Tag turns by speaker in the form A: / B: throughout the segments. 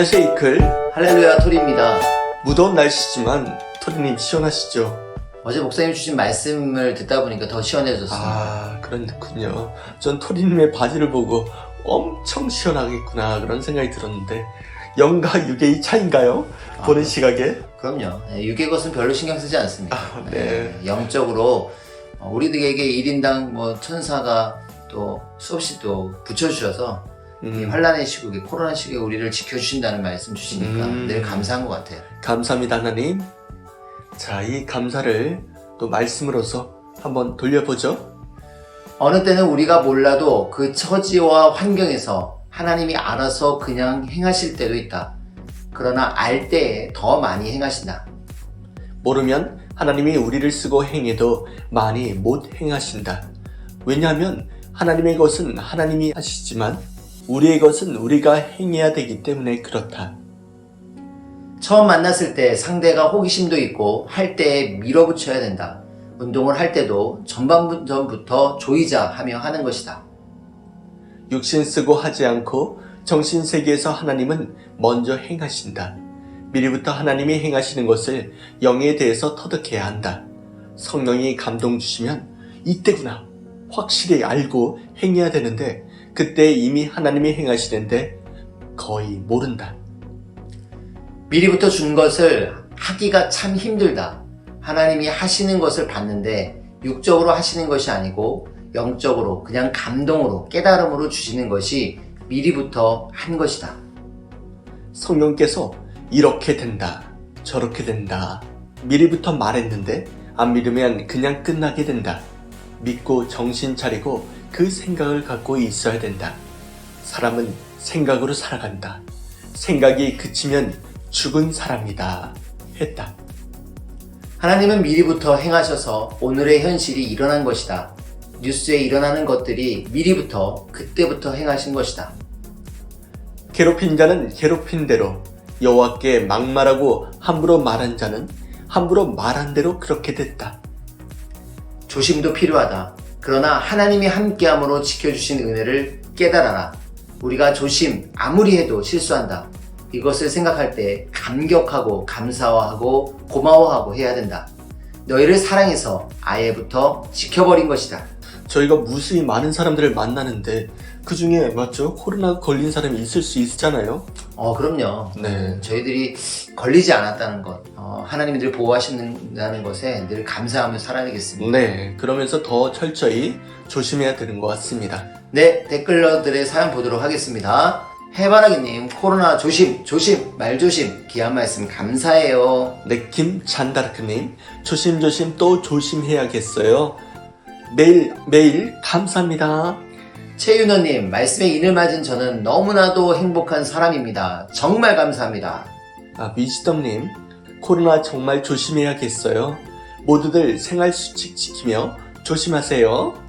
A: 안녕하세요 이클
B: 할렐루야 토리입니다.
A: 무더운 날씨지만 토리님 시원하시죠?
B: 어제 목사님 주신 말씀을 듣다 보니까 더 시원해졌습니다.
A: 아 그렇군요 전 토리님의 바지를 보고 엄청 시원하겠구나 그런 생각이 들었는데 영과 육의 차인가요?
B: 아,
A: 보는 시각에
B: 그럼요. 네, 육의 것은 별로 신경 쓰지 않습니다.
A: 아, 네.
B: 영적으로 어, 우리들에게 1인당 뭐 천사가 또 수없이 또 붙여주셔서 이
A: 음,
B: 환란의 시국에 코로나 시국에 우리를 지켜주신다는 말씀 주시니까
A: 음.
B: 늘 감사한 것 같아요.
A: 감사합니다 하나님 자 이 감사를 또 말씀으로서 한번 돌려보죠
B: 어느 때는 우리가 몰라도 그 처지와 환경에서 하나님이 알아서 그냥 행하실 때도 있다. 그러나 알 때에 더 많이 행하신다.
A: 모르면 하나님이 우리를 쓰고 행해도 많이 못 행하신다. 왜냐하면 하나님의 것은 하나님이 하시지만 우리의 것은 우리가 행해야 되기 때문에 그렇다.
B: 처음 만났을 때 상대가 호기심도 있고 할 때에 밀어붙여야 된다. 운동을 할 때도 전반전부터 조이자 하며 하는 것이다.
A: 육신 쓰고 하지 않고 정신 세계에서 하나님은 먼저 행하신다. 미리부터 하나님이 행하시는 것을 영에 대해서 터득해야 한다. 성령이 감동 주시면 이때구나 확실히 알고 행해야 되는데 그때 이미 하나님이 행하시는데 거의 모른다.
B: 미리부터 준 것을 하기가 참 힘들다. 하나님이 하시는 것을 봤는데 육적으로 하시는 것이 아니고 영적으로 그냥 감동으로 깨달음으로 주시는 것이 미리부터 한 것이다.
A: 성령께서 이렇게 된다, 저렇게 된다. 미리부터 말했는데 안 믿으면 그냥 끝나게 된다. 믿고 정신 차리고 그 생각을 갖고 있어야 된다. 사람은 생각으로 살아간다. 생각이 그치면 죽은 사람이다. 했다.
B: 하나님은 미리부터 행하셔서 오늘의 현실이 일어난 것이다. 뉴스에 일어나는 것들이 미리부터 그때부터 행하신 것이다.
A: 괴롭힌 자는 괴롭힌 대로 여호와께 막말하고 함부로 말한 자는 함부로 말한 대로 그렇게 됐다.
B: 조심도 필요하다. 그러나 하나님이 함께함으로 지켜주신 은혜를 깨달아라. 우리가 조심 아무리 해도 실수한다. 이것을 생각할 때 감격하고 감사하고 고마워하고 해야 된다. 너희를 사랑해서 아예부터 지켜버린 것이다.
A: 저희가 무수히 많은 사람들을 만나는데 그 중에 맞죠? 코로나 걸린 사람이 있을 수 있잖아요.
B: 어, 그럼요.
A: 네.
B: 저희들이 걸리지 않았다는 것, 어, 하나님이 늘 보호하신다는 것에 늘 감사하며 살아야겠습니다.
A: 네. 그러면서 더 철저히 조심해야 되는 것 같습니다.
B: 네, 댓글러들의 사연 보도록 하겠습니다. 해바라기님, 코로나 조심, 조심, 말 조심, 귀한 말씀 감사해요.
A: 네, 김잔다르크님 조심조심 또 조심해야겠어요. 매일 매일 감사합니다.
B: 최윤호님, 말씀에 인을 맞은 저는 너무나도 행복한 사람입니다. 정말 감사합니다.
A: 아, 위지덤님 코로나 정말 조심해야겠어요. 모두들 생활 수칙 지키며 조심하세요.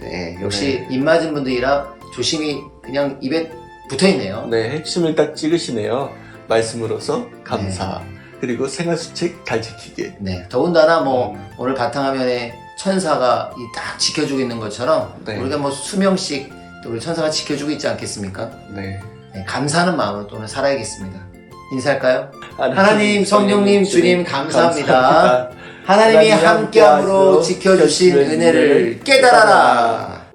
B: 네, 역시
A: 네.
B: 입 맞은 분들이라 조심히 그냥 입에 붙어 있네요.
A: 네, 핵심을 딱 찍으시네요. 말씀으로서 감사. 그리고 생활 수칙 잘 지키기.
B: 네, 더군다나 뭐
A: 음.
B: 오늘 바탕화면에 천사가 이 딱 지켜주고 있는 것처럼
A: 네.
B: 우리가 뭐 수명씩 또 우리 천사가 지켜주고 있지 않겠습니까?
A: 네.
B: 네, 감사하는 마음으로 또 오늘 살아야겠습니다. 인사할까요? 하나님, 성령님, 주님 감사합니다. 하나님이
A: 하나님이
B: 함께함으로 지켜주신
A: 은혜를
B: 깨달아라.